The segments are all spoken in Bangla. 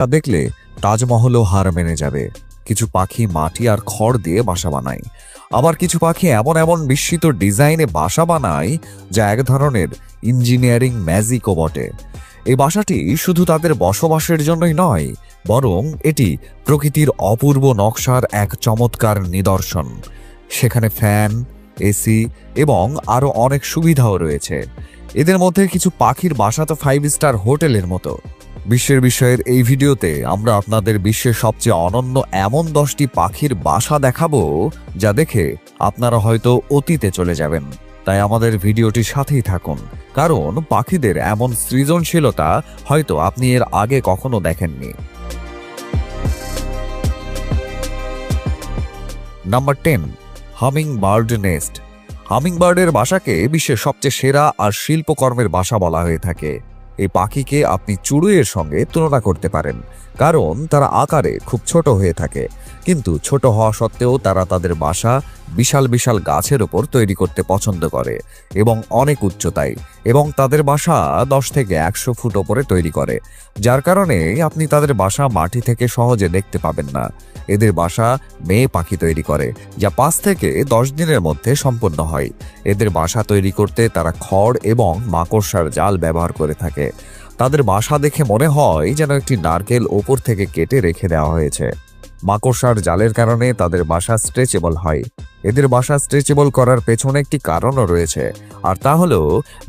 তা দেখলে তাজমহলও হার মেনে যাবে। কিছু পাখি মাটি আর খড় দিয়ে বাসা বানায়। আবার কিছু পাখি এমন এমন বিস্মিত ডিজাইনে বাসা বানায় যা এক ধরনের ইঞ্জিনিয়ারিং ম্যাজিকও বটে। এই বাসাটি শুধু তাদের বসবাসের জন্যই নয়, বরং এটি প্রকৃতির অপূর্ব নকশার এক চমৎকার নিদর্শন। সেখানে ফ্যান, এসি এবং আরও অনেক সুবিধাও রয়েছে। এদের মধ্যে কিছু পাখির বাসা তো ফাইভ স্টার হোটেলের মতো। বিশ্বের বিষয়ের এই ভিডিওতে আমরা আপনাদের বিশ্বের সবচেয়ে অনন্য এমন দশটি পাখির বাসা দেখাবো যা দেখে আপনারা হয়তো অতীতে চলে যাবেন। তাই আমাদের ভিডিওটির সাথেই থাকুন, কারণ পাখিদের এমন সৃজনশীলতা হয়তো আপনি এর আগে কখনো দেখেননি। Number ten humming bird nest. Humming বার্ডের বাসাকে বিশ্বের সবচেয়ে সেরা আর শিল্পকর্মের বাসা বলা হয়ে থাকে। এই পাখিকে আপনি চুড়ুইয়ের সঙ্গে তুলনা করতে পারেন, কারণ তারা আকারে খুব ছোট হয়ে থাকে। কিন্তু ছোট হওয়া সত্ত্বেও তারা তাদের বাসা বিশাল বিশাল গাছের ওপর তৈরি করতে পছন্দ করে এবং অনেক উচ্চতায় এবং তাদের বাসা দশ থেকে একশো ফুট ওপরে তৈরি করে, যার কারণে আপনি তাদের বাসা মাটি থেকে সহজে দেখতে পাবেন না। এদের বাসা মেয়ে পাখি তৈরি করে, যা পাঁচ থেকে দশ দিনের মধ্যে সম্পন্ন হয়। এদের বাসা তৈরি করতে তারা খড় এবং মাকড়সার জাল ব্যবহার করে থাকে। তাদের বাসা দেখে মনে হয় যেন একটি নারকেল ওপর থেকে কেটে রেখে দেওয়া হয়েছে। মাকড়সার জালের কারণে তাদের বাসা স্ট্রেচেবল হয়। এদের বাসা স্ট্রেচেবল করার পেছনে একটি কারণও রয়েছে। আর তা হলো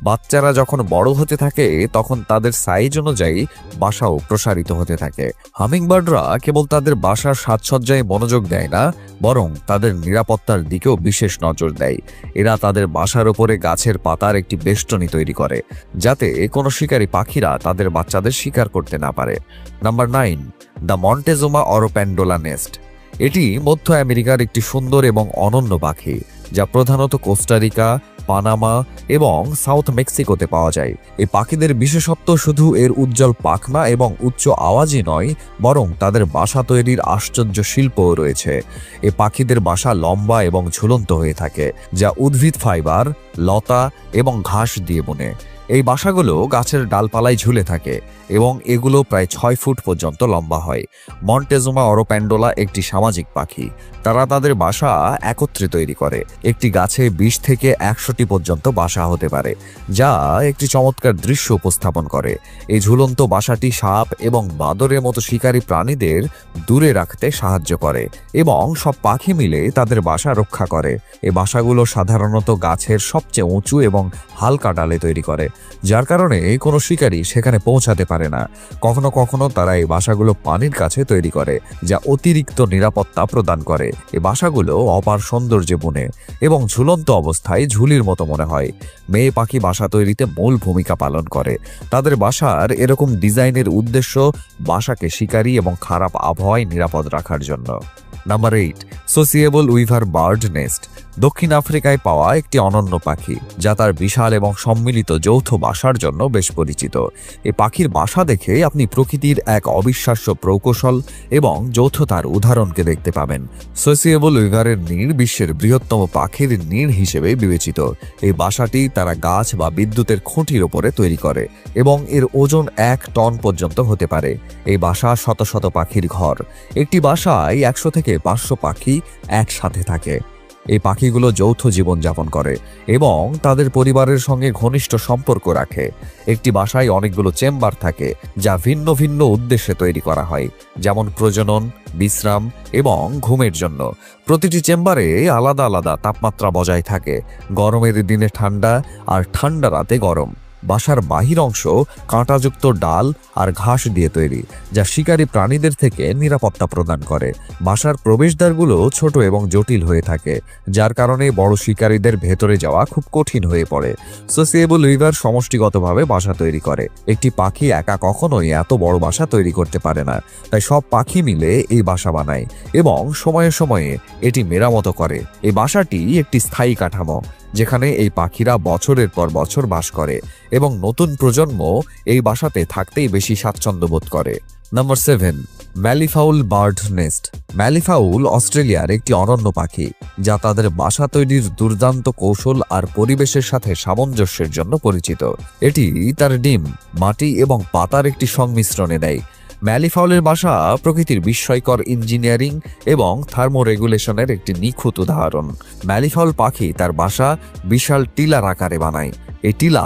বাচ্চারা যখন বড় হতে থাকে, তখন তাদের সাইজ অনুযায়ী বাসাও প্রসারিত হতে থাকে। হামিংবার্ডরা কেবল তাদের বাসার সাজসজ্জায় মনোযোগ দেয় না, বরং তাদের নিরাপত্তার দিকেও বিশেষ নজর দেয়। এরা তাদের বাসার ওপরে গাছের পাতার একটি বেষ্টনী তৈরি করে, যাতে কোনো শিকারী পাখিরা তাদের বাচ্চাদের শিকার করতে না পারে। Number nine the Montezuma oropendola nest এটি মধ্য আমেরিকার একটি সুন্দর এবং অনন্য পাখি, যা প্রধানত কোস্টারিকা, পানামা এবং সাউথ মেক্সিকোতে পাওয়া যায়। এই পাখিদের বিশেষত্ব শুধু এর উজ্জ্বল পাখনা এবং উচ্চ আওয়াজই নয়, বরং তাদের বাসা তৈরির আশ্চর্য শিল্পও রয়েছে। এ পাখিদের বাসা লম্বা এবং ঝুলন্ত হয়ে থাকে, যা উদ্ভিদ ফাইবার, লতা এবং ঘাস দিয়ে বনে। এই বাসাগুলো গাছের ডালপালায় ঝুলে থাকে এবং এগুলো প্রায় ছয় ফুট পর্যন্ত লম্বা হয়। মন্টেজুমা অরোপ্যান্ডোলা একটি সামাজিক পাখি। তারা তাদের বাসা একত্রে তৈরি করে। একটি গাছে বিশ থেকে একশোটি পর্যন্ত বাসা হতে পারে, যা একটি চমৎকার দৃশ্য উপস্থাপন করে। এই ঝুলন্ত বাসাটি সাপ এবং বাদরের মতো শিকারী প্রাণীদের দূরে রাখতে সাহায্য করে এবং সব পাখি মিলে তাদের বাসা রক্ষা করে। এই বাসাগুলো সাধারণত গাছের সবচেয়ে উঁচু এবং হালকা ডালে তৈরি করে, যার কারণে কোনো শিকারী সেখানে পৌঁছাতে পারে না। কখনো কখনো তারা এই বাসাগুলো পানির কাছে তৈরি করে, যা অতিরিক্ত নিরাপত্তা প্রদান করে। এই বাসাগুলো অপার সৌন্দর্যে বনে এবং ঝুলন্ত অবস্থায় ঝুলির মতো মনে হয়। মেয়ে পাখি বাসা তৈরিতে মূল ভূমিকা পালন করে। তাদের বাসার এরকম ডিজাইনের উদ্দেশ্য বাসাকে শিকারী এবং খারাপ আবহাওয়ায় নিরাপদ রাখার জন্য। Number eight sociable weaver bird nest দক্ষিণ আফ্রিকায় পাওয়া একটি অনন্য পাখি, যা তার বিশাল এবং সম্মিলিত যৌথ বাসার জন্য বেশ পরিচিত। এই পাখির বাসা দেখে আপনি প্রকৃতির এক অবিশ্বাস্য প্রকৌশল এবং যৌথতার উদাহরণকে দেখতে পাবেন। সোসিয়েবল উইভারের নীড় বিশ্বের বৃহত্তম পাখির নীড় হিসেবে বিবেচিত। এই বাসাটি তারা গাছ বা বিদ্যুতের খুঁটির ওপরে তৈরি করে এবং এর ওজন এক টন পর্যন্ত হতে পারে। এই বাসা শত শত পাখির ঘর। একটি বাসায় একশো থেকে পাঁচশো পাখি একসাথে থাকে। এই পাখিগুলো যৌথ জীবনযাপন করে এবং তাদের পরিবারের সঙ্গে ঘনিষ্ঠ সম্পর্ক রাখে। একটি বাসায় অনেকগুলো চেম্বার থাকে, যা ভিন্ন ভিন্ন উদ্দেশ্যে তৈরি করা হয়, যেমন প্রজনন, বিশ্রাম এবং ঘুমের জন্য। প্রতিটি চেম্বারে আলাদা আলাদা তাপমাত্রা বজায় থাকে, গরমের দিনে ঠান্ডা আর ঠান্ডা রাতে গরম। বাসার বাহির অংশ কাঁটাযুক্ত ডাল আর ঘাস দিয়ে তৈরি, যা শিকারী প্রাণীদের থেকে নিরাপত্তা প্রদান করে। বাসার প্রবেশদ্বারগুলো ছোট এবং জটিল হয়ে থাকে, যার কারণে বড় শিকারীদের ভেতরে যাওয়া খুব কঠিন হয়ে পড়ে। সোসিয়েবল উইভার সমষ্টিগতভাবে বাসা তৈরি করে। একটি পাখি একা কখনোই এত বড় বাসা তৈরি করতে পারে না, তাই সব পাখি মিলে এই বাসা বানায় এবং সময়ে সময়ে এটি মেরামত করে। এই বাসাটি একটি স্থায়ী কাঠামো যেখানে এই পাখিরা বছরের পর বছর বাস করে এবং নতুন প্রজন্ম এই বাসাতে থাকতেই বেশি স্বাচ্ছন্দ্য বোধ করে। Number seven malleefowl bird nest malleefowl অস্ট্রেলিয়ার একটি অনন্য পাখি, যা তাদের বাসা তৈরির দুর্দান্ত কৌশল আর পরিবেশের সাথে সামঞ্জস্যের জন্য পরিচিত। এটি তার ডিম, মাটি এবং পাতার একটি সংমিশ্রণে দেয় ম্যালিফাউলের বাসা প্রকৃতির বিস্ময়কর ইঞ্জিনিয়ারিং এবং থার্মোরেগুলেশনের একটি নিখুঁত উদাহরণ। ম্যালিফাউল পাখি তার বাসা বিশাল টিলার আকারে বানায়। এই টিলা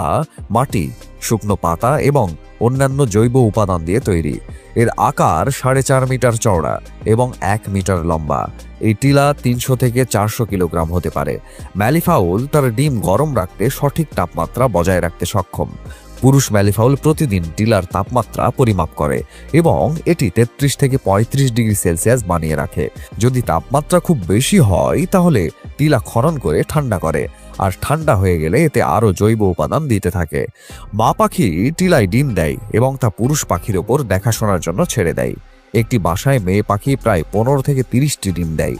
মাটি, শুকনো পাতা এবং অন্যান্য জৈব উপাদান দিয়ে তৈরি। এর আকার সাড়ে চার মিটার চওড়া এবং এক মিটার লম্বা। এই টিলা তিনশো থেকে চারশো কিলোগ্রাম হতে পারে। ম্যালিফাউল তার ডিম গরম রাখতে সঠিক তাপমাত্রা বজায় রাখতে সক্ষম। পুরুষ ম্যালিফাউল প্রতিদিন টিলার তাপমাত্রা পরিমাপ করে এবং এটি তেত্রিশ থেকে পঁয়ত্রিশ ডিগ্রি সেলসিয়াস বানিয়ে রাখে। যদি তাপমাত্রা খুব বেশি হয়, তাহলে টিলা খনন করে ঠান্ডা করে, আর ঠান্ডা হয়ে গেলে এতে আরও জৈব উপাদান দিতে থাকে। মা পাখি টিলায় ডিম দেয় এবং তা পুরুষ পাখির ওপর দেখাশোনার জন্য ছেড়ে দেয়। একটি বাসায় মেয়ে পাখি প্রায় পনেরো থেকে তিরিশটি ডিম দেয়।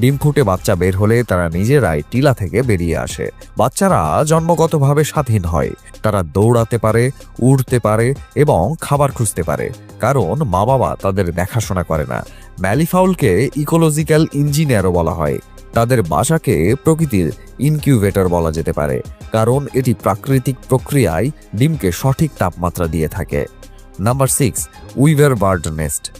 ডিম ফুটে বাচ্চা বের হলে তারা নিজেরাই টিলা থেকে বেরিয়ে আসে। বাচ্চারা জন্মগতভাবে স্বাধীন হয়। তারা দৌড়াতে পারে, উড়তে পারে এবং খাবার খুঁজতে পারে। কারণ মা বাবা তাদের দেখাশোনা করে না। ম্যালিফাউলকে ইকোলজিক্যাল ইঞ্জিনিয়ারও বলা হয়। তাদের বাসাকে প্রকৃতির ইনকিউবেটর বলা যেতে পারে। কারণ এটি প্রাকৃতিক প্রক্রিয়ায় ডিমকে সঠিক তাপমাত্রা দিয়ে থাকে। Number six weaver bird nest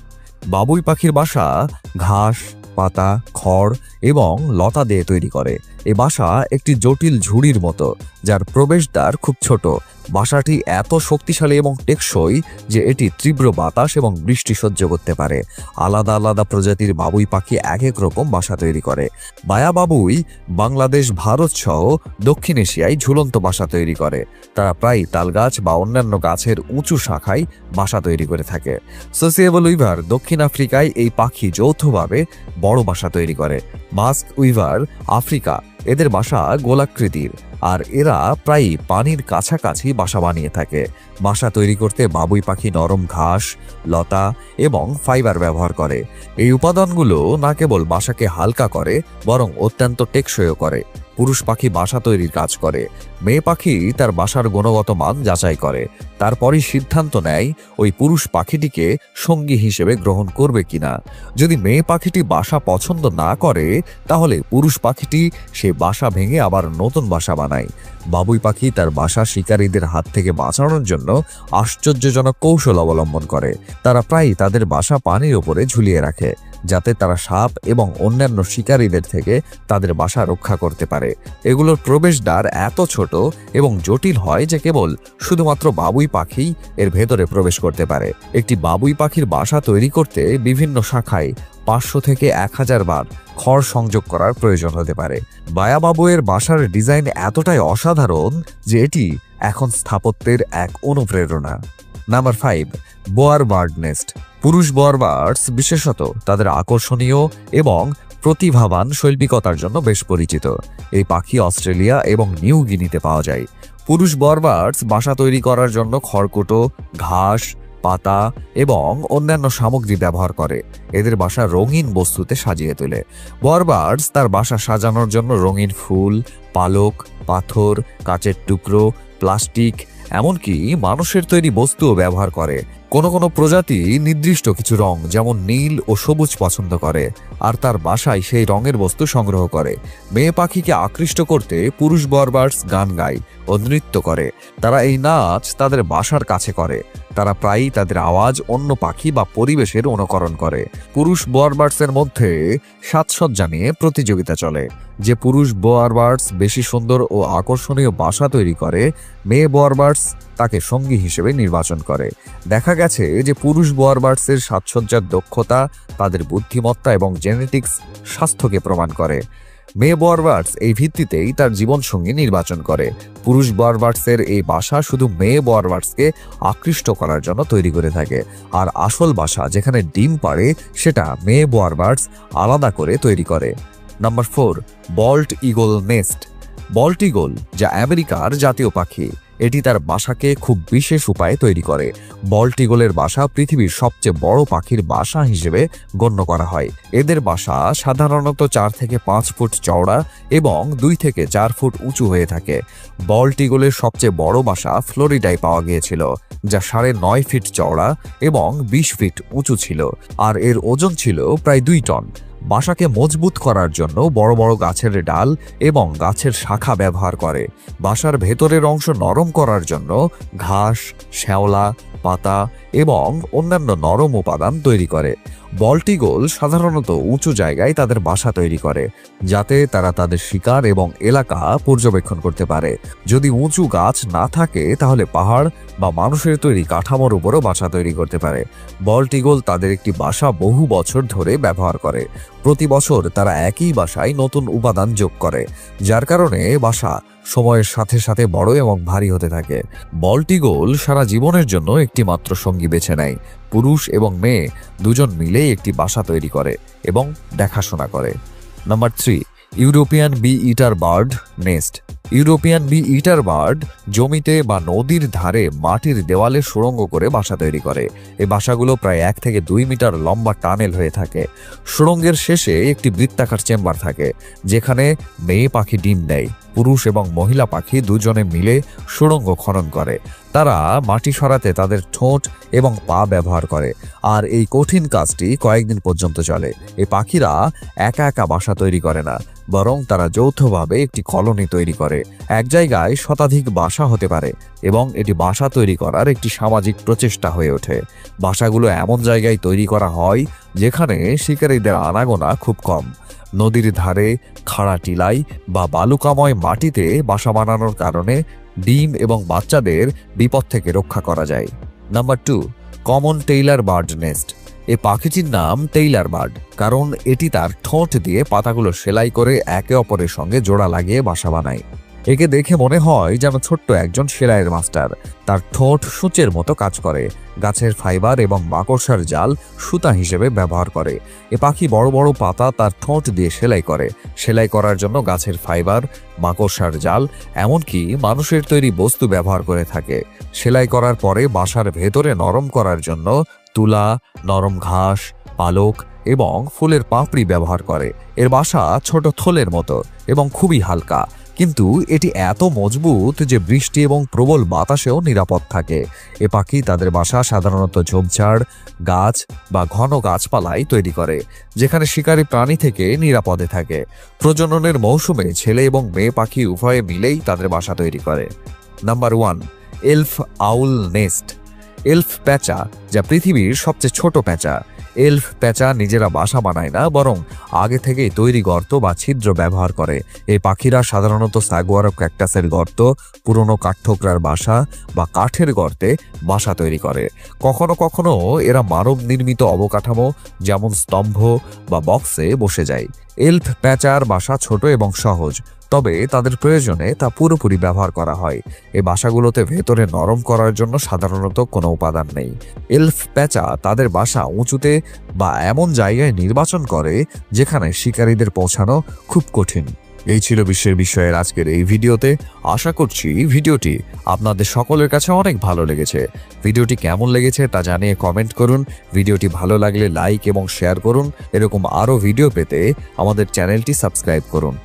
বাবুই পাখির বাসা ঘাস পাতা খড় এবং লতা দিয়ে তৈরি করে। এ বাসা একটি জটিল ঝুড়ির মতো, যার প্রবেশদ্বার খুব ছোট। বাসাটি এত শক্তিশালী এবং টেকসই যে এটি তীব্র বাতাস এবং বৃষ্টি সহ্য করতে পারে। আলাদা আলাদা প্রজাতির বাবুই পাখি এক এক রকম বাসা তৈরি করে। বায়া বাবুই বাংলাদেশ, ভারত সহ দক্ষিণ এশিয়ায় ঝুলন্ত বাসা তৈরি করে। তারা প্রায় তালগাছ বা অন্যান্য গাছের উঁচু শাখায় বাসা তৈরি করে থাকে। সোসিয়েবল উইভার দক্ষিণ আফ্রিকায় এই পাখি যৌথভাবে বড় বাসা তৈরি করে। মাস্ক উইভার আফ্রিকা এদের বাসা গোলাকৃতির, আর এরা প্রায়ই পানির কাছাকাছি বাসা বানিয়ে থাকে। বাসা তৈরি করতে বাবুই পাখি নরম ঘাস, লতা এবং ফাইবার ব্যবহার করে। এই উপাদানগুলো না কেবল বাসাকে হালকা করে, বরং অত্যন্ত টেকসইও করে। পুরুষ পাখি বাসা তৈরির কাজ করে। মেয়ে পাখি তার বাসার গুণগত মান যাচাই করে। তারপরই সিদ্ধান্ত নেয় ওই পুরুষ পাখিটিকে সঙ্গী হিসেবে গ্রহণ করবে কিনা। যদি মেয়ে পাখিটি বাসা পছন্দ না করে, তাহলে পুরুষ পাখিটি সে বাসা ভেঙে আবার নতুন বাসা বানায়। বাবুই পাখি তার বাসা শিকারীদের হাত থেকে বাঁচানোর জন্য আশ্চর্যজনক কৌশল অবলম্বন করে। তারা প্রায়ই তাদের বাসা পানির ওপরে ঝুলিয়ে রাখে, যাতে তারা সাপ এবং অন্যান্য শিকারীদের থেকে তাদের বাসা রক্ষা করতে পারে। এগুলোর প্রবেশদ্বার এত ছোট এবং জটিল হয় যে কেবল শুধুমাত্র বাবুই পাখি এর ভেতরে প্রবেশ করতে পারে। একটি বাবুই পাখির বাসা তৈরি করতে বিভিন্ন শাখায় পাঁচশো থেকে এক হাজার বার খড় সংযোগ করার প্রয়োজন হতে পারে। বায়াবাবুয়ের বাসার ডিজাইন এতটাই অসাধারণ যে এটি এখন স্থাপত্যের এক অনুপ্রেরণা। Number five weaver bird nest. পুরুষ বোয়ার বার্ডস বিশেষত তাদের আকর্ষণীয় এবং প্রতিভাবান শৈল্পিকতার জন্য বেশ পরিচিত। এই পাখি অস্ট্রেলিয়া এবং নিউ গিনিতে পাওয়া যায়। পুরুষ বরবার্ডস বাসা তৈরি করার জন্য খড়কুটো, ঘাস, পাতা এবং অন্যান্য সামগ্রী ব্যবহার করে। এদের বাসা রঙিন বস্তুতে সাজিয়ে তোলে। বরবার্ডস তার বাসা সাজানোর জন্য রঙিন ফুল, পালক, পাথর, কাচের টুকরো, প্লাস্টিক, এমনকি মানুষের তৈরি বস্তুও ব্যবহার করে। কোনো কোনো প্রজাতি নির্দিষ্ট কিছু রং, যেমন নীল ও সবুজ পছন্দ করে, আর তার বাসায় সেই রঙের বস্তু সংগ্রহ করে। মেয়ে পাখিকে আকৃষ্ট করতে পুরুষ বরবার্ডস গান গায় ও নৃত্য করে। তারা এই নাচ তাদের বাসার কাছে করে। তারা প্রায়ই তাদের আওয়াজ অন্য পাখি বা পরিবেশের অনুকরণ করে। পুরুষ বোয়ারবার্ডসের মধ্যে সাজসজ্জা নিয়ে প্রতিযোগিতা চলে। যে পুরুষ বোয়ারবার্ডস বেশি সুন্দর ও আকর্ষণীয় বাসা তৈরি করে, মেয়ে বোয়ারবার্ডস তাকে সঙ্গী হিসেবে নির্বাচন করে। দেখা গেছে যে পুরুষ বোয়ারবার্ডসের সাজসজ্জার দক্ষতা, তাদের বুদ্ধিমত্তা এবং জেনেটিক্স স্বাস্থ্যকে প্রমাণ করে। মেয়ে বরবার্ডস এই ভিত্তিতেই তার জীবনসঙ্গী নির্বাচন করে। পুরুষ বরবার্ডসের এই বাসা শুধু মেয়ে বরবার্ডসকে আকৃষ্ট করার জন্য তৈরি করে থাকে। আর আসল বাসা যেখানে ডিম পাড়ে, সেটা মেয়ে বরবার্ডস আলাদা করে তৈরি করে। Number four, bald eagle nest. Bald eagle, যা আমেরিকার জাতীয় পাখি। এটি তার বাসাকে খুব বিশেষ উপায়ে তৈরি করে। বল্টিগোলের বাসা পৃথিবীর সবচেয়ে বড় পাখির বাসা হিসেবে গণ্য করা হয়। এদের বাসা সাধারণত চার থেকে পাঁচ ফুট চওড়া এবং দুই থেকে চার ফুট উঁচু হয়ে থাকে। বল্টিগোলের সবচেয়ে বড় বাসা ফ্লোরিডায় পাওয়া গিয়েছিল, যা সাড়ে নয় ফিট চওড়া এবং বিশ ফিট উঁচু ছিল, আর এর ওজন ছিল প্রায় দুই টন। বাসাকে মজবুত করার জন্য বড় বড় গাছের ডাল এবং গাছের শাখা ব্যবহার করে। বাসার ভেতরের অংশ নরম করার জন্য ঘাস, শ্যাওলা পাতা এবং অন্যান্য নরম উপাদান তৈরি করে। বল্টিগোল সাধারণত উঁচু জায়গায় তাদের বাসা তৈরি করে, যাতে তারা তাদের শিকার এবং এলাকা পর্যবেক্ষণ করতে পারে। যদি উঁচু গাছ না থাকে, তাহলে পাহাড় বা মানুষের তৈরি কাঠামোর উপরও বাসা তৈরি করতে পারে। বল্টিগোল তাদের একটি বাসা বহু বছর ধরে ব্যবহার করে। প্রতি বছর তারা একই বাসায় নতুন উপাদান যোগ করে, যার কারণে বাসা সময়ের সাথে সাথে বড় এবং ভারী হতে থাকে। বলটি গোল সারা জীবনের জন্য একটি মাত্র সঙ্গী বেছে নেয়। পুরুষ এবং মেয়ে দুজন মিলে একটি বাসা তৈরি করে এবং দেখাশোনা করে। Number three, European bee eater bird, nest. European bee eater bird জমিতে বা নদীর ধারে মাটির দেওয়ালে সুড়ঙ্গ করে বাসা তৈরি করে। এই বাসাগুলো প্রায় এক থেকে দুই মিটার লম্বা টানেল হয়ে থাকে। সুড়ঙ্গের শেষে একটি বৃত্তাকার চেম্বার থাকে, যেখানে মেয়ে পাখি ডিম দেয় পুরুষ এবং মহিলা পাখি দুজনে মিলে সুড়ঙ্গ খনন করে। তারা মাটি সরাতে তাদের ঠোঁট এবং পা ব্যবহার করে। আর এই কঠিন কাজটি কয়েকদিন পর্যন্ত চলে। এই পাখিরা একা একা বাসা তৈরি করে না, বরং তারা যৌথভাবে একটি কলোনি তৈরি করে। এক জায়গায় শতাধিক বাসা হতে পারে এবং এটি বাসা তৈরি করার একটি সামাজিক প্রচেষ্টা হয়ে ওঠে। বাসাগুলো এমন জায়গায় তৈরি করা হয় যেখানে শিকারীদের আনাগোনা খুব কম। নদীর ধারে, খাড়া টিলাই বা বালুকাময় মাটিতে বাসা বানানোর কারণে ডিম এবং বাচ্চাদের বিপদ থেকে রক্ষা করা যায়। Number two, common tailor bird nest. এ পাখিটির নাম টেইলার বার্ড, কারণ এটি তার ঠোঁট দিয়ে পাতাগুলো সেলাই করে একে অপরের সঙ্গে জোড়া লাগিয়ে বাসা বানায়। একে দেখে মনে হয় যেন ছোট্ট একজন সেলাইয়ের মাস্টার। তার ঠোঁট সূচের মতো কাজ করে। গাছের ফাইবার এবং মাকড়সার জাল সুতা হিসেবে ব্যবহার করে। এ পাখি বড় বড় পাতা তার ঠোঁট দিয়ে সেলাই করে। সেলাই করার জন্য গাছের ফাইবার, মাকড়সার জাল, এমনকি মানুষের তৈরি বস্তু ব্যবহার করে থাকে। সেলাই করার পরে বাসার ভেতরে নরম করার জন্য তুলা, নরম ঘাস, পালক এবং ফুলের পাপড়ি ব্যবহার করে। এর বাসা ছোট থলের মতো এবং খুবই হালকা। কিন্তু এটি এত মজবুত যে বৃষ্টি এবং প্রবল বাতাসেও নিরাপদ থাকে। এ পাখি তাদের বাসা সাধারণত ঝোপঝাড়, গাছ বা ঘন গাছপালায় তৈরি করে, যেখানে শিকারী প্রাণী থেকে নিরাপদে থাকে। প্রজননের মৌসুমে ছেলে এবং মেয়ে পাখি উভয়ে মিলেই তাদের বাসা তৈরি করে। Number one, elf owl nest. Elf প্যাঁচা, যা পৃথিবীর সবচেয়ে ছোট প্যাঁচা। এলফ প্যাঁচা নিজেরা বাসা বানায় না, বরং আগে থেকেই তৈরি গর্ত বা ছিদ্র ব্যবহার করে। এই পাখিরা সাধারণত সাগুয়ার ক্যাকটাসের গর্ত, পুরনো কাঠঠোকরার বাসা বা কাঠের গর্তে বাসা তৈরি করে। কখনো কখনো এরা মানব নির্মিত অবকাঠামো, যেমন স্তম্ভ বা বক্সে বসে যায়। এলফ প্যাঁচার বাসা ছোট এবং সহজ। তবে তাদের প্রয়োজনে তা পুরোপুরি ব্যবহার করা হয়। এই বাসাগুলোতে ভেতরে নরম করার জন্য সাধারণত কোনো উপাদান নেই। এলফ প্যাঁচা তাদের বাসা উঁচুতে বা এমন জায়গায় নির্বাচন করে যেখানে শিকারীদের পৌঁছানো খুব কঠিন। এই ছিল বিশ্বের বিষয়ের আজকের এই ভিডিওতে। আশা করছি ভিডিওটি আপনাদের সকলের কাছে অনেক ভালো লেগেছে। ভিডিওটি কেমন লেগেছে তা জানিয়ে কমেন্ট করুন। ভিডিওটি ভালো লাগলে লাইক এবং শেয়ার করুন। এরকম আরও ভিডিও পেতে আমাদের চ্যানেলটি সাবস্ক্রাইব করুন।